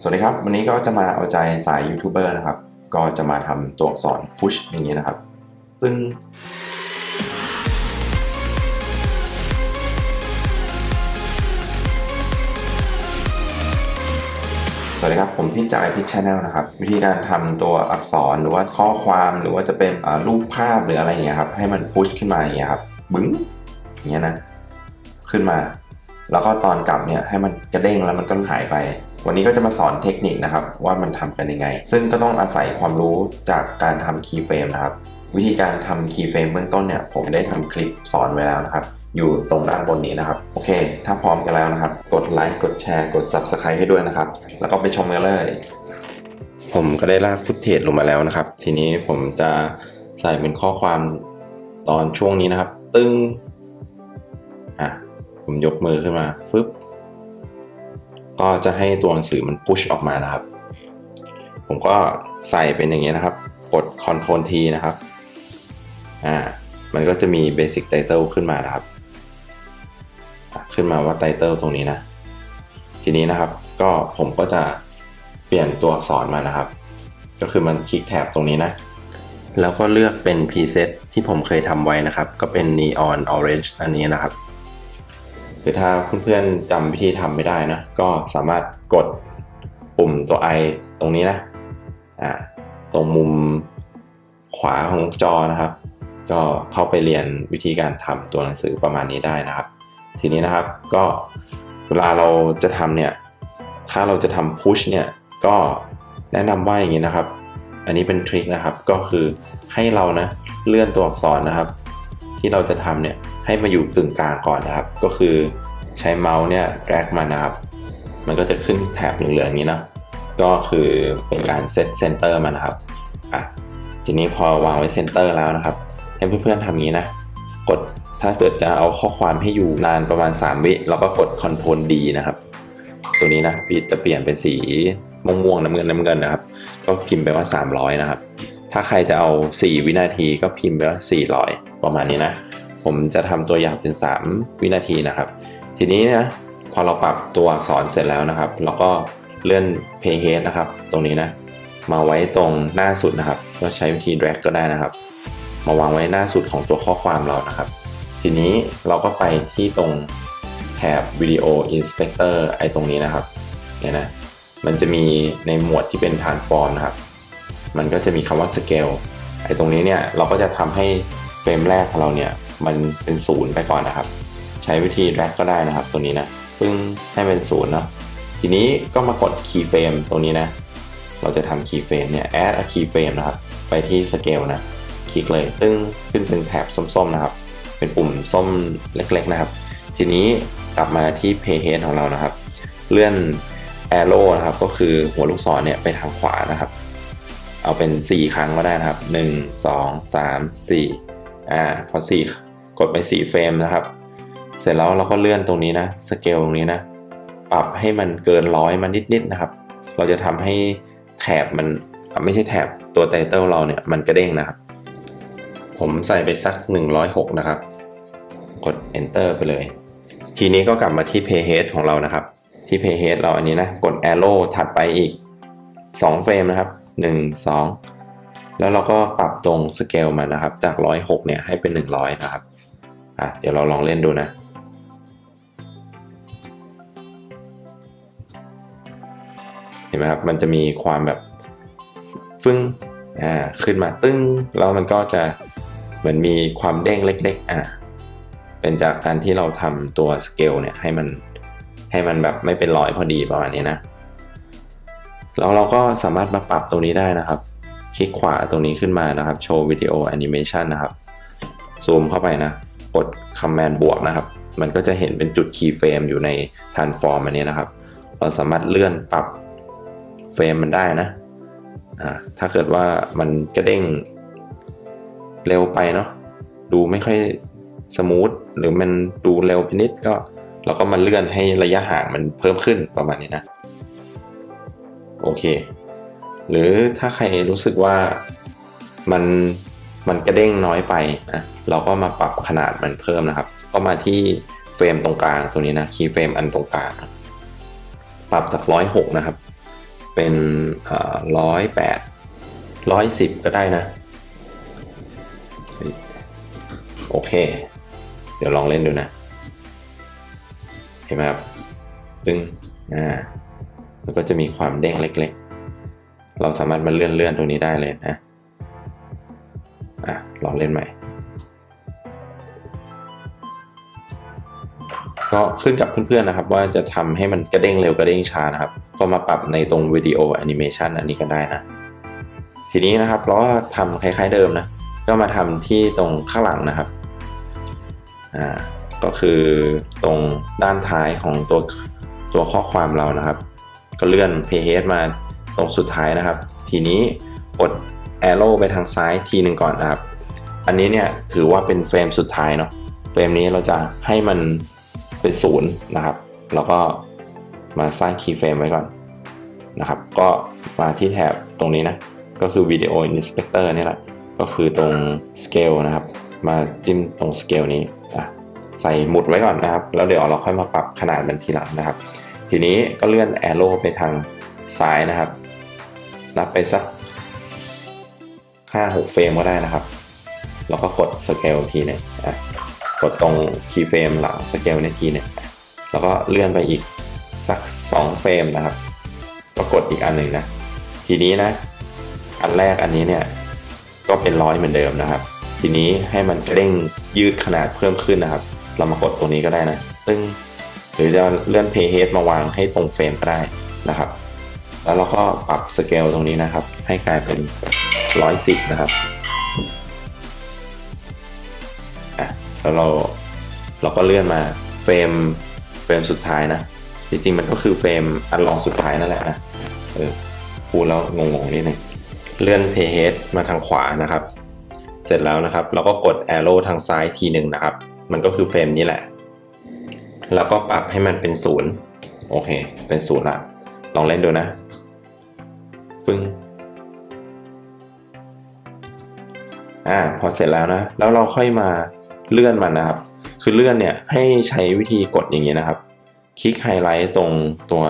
สวัสดีครับ วันนี้ก็จะมาเอาใจสายยูทูบเบอร์นะครับ ก็จะมาทำตัวอักษร push อย่างนี้นะครับ ซึ่ง สวัสดีครับ ผมพี่จ่ายพิชแนลนะครับ วิธีการทำตัวอักษรหรือว่าข้อความหรือว่าจะเป็นรูปภาพหรืออะไรอย่างเงี้ยครับ ให้มันพุชขึ้นมาอย่างเงี้ยครับ บึ้งอย่างเงี้ยนะ ขึ้นมา แล้วก็ตอนกลับเนี่ยให้มันกระเด้งแล้วมันก็หายไป วันนี้ก็จะมาสอนเทคนิคนะครับ ว่ามันทำกันยังไง ซึ่งก็ต้องอาศัยความรู้จากการทำคีย์เฟรมนะครับ วิธีการทำคีย์เฟรมเบื้องต้นเนี่ย ผมได้ทำคลิปสอนไว้แล้วนะครับ อยู่ตรงด้านบนนี้นะครับ โอเค ถ้าพร้อมกันแล้วนะครับ กดไลค์ กดแชร์ กด Subscribe ให้ด้วยนะครับ แล้วก็ไปชมกันเลย ผมก็ได้ลากฟุตเทจลงมาแล้วนะครับ ทีนี้ผมจะใส่เป็นข้อความตอนช่วงนี้นะครับ ตึ้งอะผมยกมือขึ้นมาฟึบ ก็จะให้ตัวหนังสือมันพุชออกมานะครับ ผมก็ใส่เป็นอย่างนี้นะครับ กด Ctrl T นะครับ อ่า มันก็จะมี Basic Title ขึ้นมานะครับ ขึ้นมาว่า Title ตรงนี้นะ ทีนี้นะครับ ก็ผมก็จะเปลี่ยนตัวอักษรมานะครับ ก็คือมันคลิกแท็บตรงนี้นะ แล้วก็เลือกเป็น preset ที่ผมเคยทำไว้นะครับ ก็เป็น neon orange อันนี้นะครับ คือถ้าเพื่อนๆจำวิธีทำไม่ได้นะ ก็สามารถกดปุ่มตัว i ตรงนี้นะอ่าตรงมุมขวาของจอนะครับ ก็เข้าไปเรียนวิธีการทำตัวหนังสือประมาณนี้ได้นะครับ ทีนี้นะครับก็เวลาเราจะทำเนี่ย ถ้าเราจะทำ push เนี่ยก็แนะนำว่าอย่างนี้นะครับ อันนี้เป็นทริคนะครับ ก็คือให้เรานะเลื่อนตัวอักษรนะครับ ที่เราจะทำเนี่ยให้มาอยู่กึ่งกลางก่อนนะครับ ก็คือใช้เมาส์เนี่ย drag มานะครับ มันก็จะขึ้นแถบเหลืองๆอย่างนี้นะก็คือเป็นการเซตเซนเตอร์มานะครับอะทีนี้พอวางไว้เซนเตอร์แล้วนะครับ ให้เพื่อนๆทำนี้นะ กดถ้าเกิดจะเอาข้อความให้อยู่นานประมาณ 3 วิเราก็กด Ctrl D นะครับ ตัวนี้นะพี่จะเปลี่ยนเป็นสีม่วงๆน้ำเงินน้ำเงินนะครับ ก็พิมพ์ไปว่า 300 นะครับ ถ้าใครจะเอา 4 วินาทีก็พิมพ์ไปว่า400 ประมาณนี้นะ ผมจะทำตัวอย่างเป็น 3 วินาทีนะครับ ทีนี้นะพอเราปรับตัวอักษรเสร็จแล้วนะครับ เราก็เลื่อน Pay Head นะครับ ตรงนี้นะ มาไว้ตรงหน้าสุดนะครับ ก็ใช้วิธี drag ก็ได้นะครับ มาวางไว้หน้าสุดของตัวข้อความเรานะครับ ทีนี้เราก็ไปที่ตรงแถบ Video Inspector ไอ้ตรงนี้นะครับ เนี่ยนะ มันจะมีในหมวดที่เป็น Transform นะครับ มันก็จะมีคำว่า Scale ไอ้ตรงนี้เนี่ยเราก็จะทำให้เฟรมแรกของเราเนี่ยมันเป็นศูนย์ไปก่อนนะครับ ใช้วิธี drag ก็ได้นะครับ ตัวนี้นะเพิ่งให้เป็นศูนย์เนาะทีนี้ก็มากด Keyframe ตรงนี้นะเราจะทำ Keyframe เนี่ย add a keyframe นะครับ ไปที่ Scale นะ คลิกเลยซึ่งขึ้นเป็นแถบส้มๆนะครับ เป็นปุ่มส้มเล็กๆนะครับ ทีนี้กลับมาที่ Payhead ของเรานะครับ เลื่อน Arrow นะครับ ก็คือหัวลูกศรเนี่ยไปทางขวานะครับ เอาเป็น 4 ครั้งก็ได้นะครับ 1 2 3 4อ่าพอ4กดไป 4 เฟรมนะครับ เสร็จแล้วเราก็เลื่อนตรงนี้นะสเกลตรงนี้นะ ปรับให้มันเกินร้อยมานิดๆนะครับ เราจะทำให้แถบมันไม่ใช่แถบตัวไตเติลเราเนี่ยมันกระเด้งนะครับ ผมใส่ไปสัก 106 นะครับ กด enter ไปเลย ทีนี้ก็กลับมาที่ payhead ของเรานะครับ ที่ payhead เราอันนี้นะ กด arrow ถัดไปอีก 2 เฟรมนะครับ 1 2 แล้วเราก็ปรับตรง scale มันนะครับ จาก 106 เนี่ยให้เป็น 100 นะครับอะเดี๋ยวเราลองเล่นดูนะเห็นไหมครับ มันจะมีความแบบฟึ่งอ่าขึ้นมาตึ้ง แล้วมันก็จะเหมือนมีความเด้งเล็ก ๆ อ่าเป็นจากการที่เราทำตัวสเกลเนี่ยให้มันให้มันแบบไม่เป็นร้อยพอดีประมาณนี้นะ แล้วเราก็สามารถมาปรับตรงนี้ได้นะครับ คลิกขวาตรงนี้ขึ้นมานะครับโชว์วิดีโอแอนิเมชันนะครับซูมเข้าไปนะ กด Command บวกนะครับ มันก็จะเห็นเป็นจุดคีย์เฟรมอยู่ใน Transform อันนี้นะครับ เราสามารถเลื่อนปรับเฟรมมันได้นะอ่าถ้าเกิดว่ามันกระเด้งเร็วไปเนาะดูไม่ค่อยสมูทหรือมันดูเร็วไปนิดก็เราก็มาเลื่อนให้ระยะห่างมันเพิ่มขึ้นประมาณนี้นะ โอเค หรือถ้าใครรู้สึกว่ามันมันกระเด้งน้อยไปนะเราก็มาปรับขนาดมันเพิ่มนะครับ ก็มาที่เฟรมตรงกลางตรงนี้นะคีย์เฟรมอันตรงกลางปรับจากร้อยหกนะครับ เป็นร้อยแปดร้อยสิบก็ได้นะ โอเค เดี๋ยวลองเล่นดูนะ เห็นไหมครับตึงอ่า แล้วก็จะมีความเด้งเล็ก ๆ เราสามารถมาเลื่อนเลื่อนๆตรงนี้ได้เลยนะอะลองเล่นใหม่ ก็ขึ้นกับเพื่อนๆนะครับ ว่าจะทำให้มันกระเด้งเร็วกระเด้งช้านะครับ ก็มาปรับในตรงวิดีโอแอนิเมชันอันนี้ก็ได้นะ ทีนี้นะครับเราก็ทำคล้ายๆเดิมนะ ก็มาทำที่ตรงข้างหลังนะครับอ่าก็คือตรงด้านท้ายของตัวตัวข้อความเรานะครับ ก็เลื่อน page มาตรงสุดท้ายนะครับ ทีนี้กด arrow ไปทางซ้ายทีหนึ่งก่อนนะครับ อันนี้เนี่ยถือว่าเป็นเฟรมสุดท้ายเนาะเฟรมนี้เราจะให้มันเป็นศูนย์นะครับ แล้วก็มาสร้างคีย์เฟรมไว้ก่อนนะครับ ก็มาที่แถบตรงนี้นะ ก็คือ Video Inspector นี่แหละ ก็คือตรง Scale นะครับ มาจิ้มตรง Scale นี้อะใส่หมุดไว้ก่อนนะครับ แล้วเดี๋ยวเราค่อยมาปรับขนาดมันทีหลังนะครับ ทีนี้ก็เลื่อน arrow ไปทางซ้ายนะครับ นับไปสัก 5-6 เฟรมก็ได้นะครับ แล้วก็กด Scale ทีหนึงอะกดตรง Key Frame หลัง Scale ในทีหนึงแล้วก็เลื่อนไปอีกสัก 2 เฟรมนะครับ ก็กดอีกอันหนึ่งนะ ทีนี้นะ อันแรกอันนี้เนี่ย ก็เป็นร้อยเหมือนเดิมนะครับ ทีนี้ให้มันเร่งยืดขนาดเพิ่มขึ้นนะครับ เรามากดตรงนี้ก็ได้นะ ตึ้ง หรือจะเลื่อน playhead มาวางให้ตรงเฟรมก็ได้นะครับ แล้วเราก็ปรับสเกลตรงนี้นะครับ ให้กลายเป็น 110 นะครับอะแล้วเราเราก็เลื่อนมาเฟรมเฟรมสุดท้ายนะจริงๆมันก็คือเฟรมอันรองสุดท้ายนั่นแหละนะเออพูดแล้วงงๆนิดนึงเลื่อน playhead มาทางขวานะครับ เสร็จแล้วนะครับ เราก็กด arrow ทางซ้ายทีหนึ่งนะครับ มันก็คือเฟรมนี้แหละ แล้วก็ปรับให้มันเป็นศูนย์โอเค เป็นศูนย์ละ ลองเล่นดูนะปึ้งอ่าพอเสร็จแล้วนะ แล้วเราค่อยมาเลื่อนมันนะครับ คือเลื่อนเนี่ยให้ใช้วิธีกดอย่างนี้นะครับ คลิกไฮไลท์ตรงตัว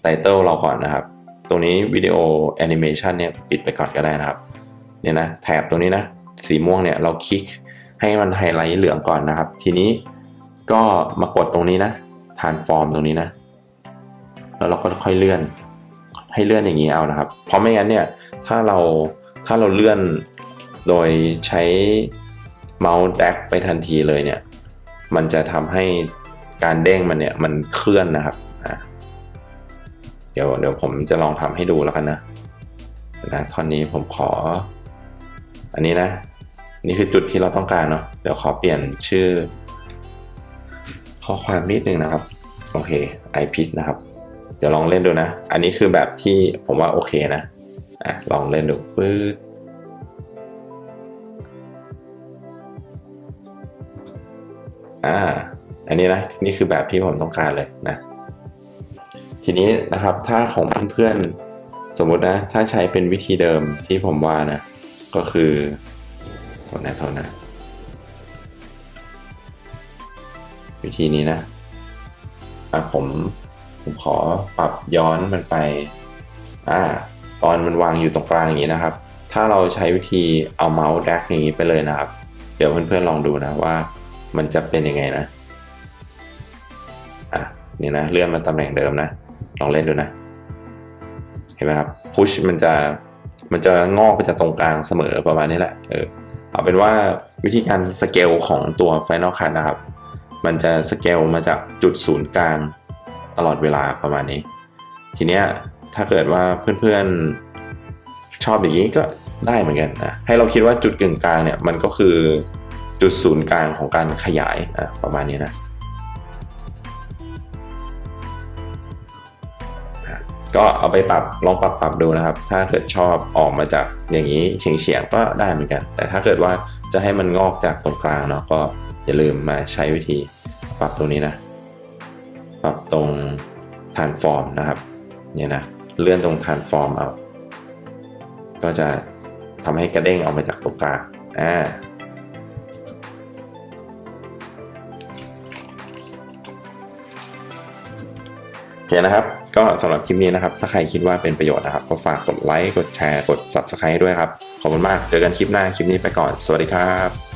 ไตเติลเราก่อนนะครับ ตรงนี้วิดีโอแอนิเมชันเนี่ยปิดไปก่อนก็ได้นะครับ เนี่ยนะแถบตรงนี้นะ สีม่วงเนี่ยเราคลิกให้มันไฮไลท์เหลืองก่อนนะครับ ทีนี้ ก็มากดตรงนี้นะทานฟอร์มตรงนี้นะ แล้วเราก็ค่อยเลื่อน ให้เลื่อนอย่างนี้เอานะครับ เพราะไม่งั้นเนี่ย ถ้าเรา ถ้าเราเลื่อนโดยใช้เมาส์แดกไปทันทีเลยเนี่ย มันจะทำให้การเด้งมันเนี่ย มันเคลื่อนนะครับอะเดี๋ยวเดี๋ยวผมจะลองทำให้ดูแล้วกันนะ นะท่อนนี้ผมขอ อันนี้นะ นี่คือจุดที่เราต้องการเนาะ เดี๋ยวขอเปลี่ยนชื่อ ข้อความนิดนึงนะครับ โอเค i p i c นะครับ เดี๋ยวลองเล่นดูนะ อันนี้คือแบบที่ผมว่าโอเคนะอะลองเล่นดูปื๊ดอ่า อันนี้นะนี่คือแบบที่ผมต้องการเลยนะ ทีนี้นะครับถ้าของเพื่อนๆสมมุตินะ ถ้าใช้เป็นวิธีเดิมที่ผมว่านะ ก็คือโทษนะโทษนะ วิธีนี้นะอะผมผมขอปรับย้อนมันไปอ่าตอนมันวางอยู่ตรงกลางอย่างนี้นะครับ ถ้าเราใช้วิธีเอาเมาส์แดกอย่างนี้ไปเลยนะครับ เดี๋ยวเพื่อนๆลองดูนะว่ามันจะเป็นยังไงนะอะนี่นะเลื่อนมาตำแหน่งเดิมนะ ลองเล่นดูนะ เห็นไหมครับพุชมันจะมันจะงอกไปจากตรงกลางเสมอประมาณนี้แหละเออเอาเป็นว่าวิธีการสเกลของตัว Final Cut นะครับ มันจะสเกลมาจากจุดศูนย์กลางตลอดเวลาประมาณนี้ ทีเนี้ยถ้าเกิดว่าเพื่อนๆชอบอย่างนี้ก็ได้เหมือนกันนะให้เราคิดว่าจุดกึ่งกลางเนี่ยมันก็คือจุดศูนย์กลางของการขยายอะประมาณนี้นะก็เอาไปปรับลองปรับปรับดูนะครับ ถ้าเกิดชอบออกมาจากอย่างนี้เฉียงเฉียงๆก็ได้เหมือนกัน แต่ถ้าเกิดว่าจะให้มันงอกจากตรงกลางเนาะก็ อย่าลืมมาใช้วิธีปรับตรงนี้นะ ปรับตรง transform นะครับ เนี่ยนะ เลื่อนตรง transform เอา ก็จะทำให้กระเด้งออกมาจากตรงกลางอ่าโอเคนะครับ ก็สำหรับคลิปนี้นะครับ ถ้าใครคิดว่าเป็นประโยชน์นะครับ ก็ฝากกดไลค์ กดแชร์ กด subscribe ด้วยครับ ขอบคุณมาก เจอกันคลิปหน้า คลิปนี้ไปก่อน สวัสดีครับ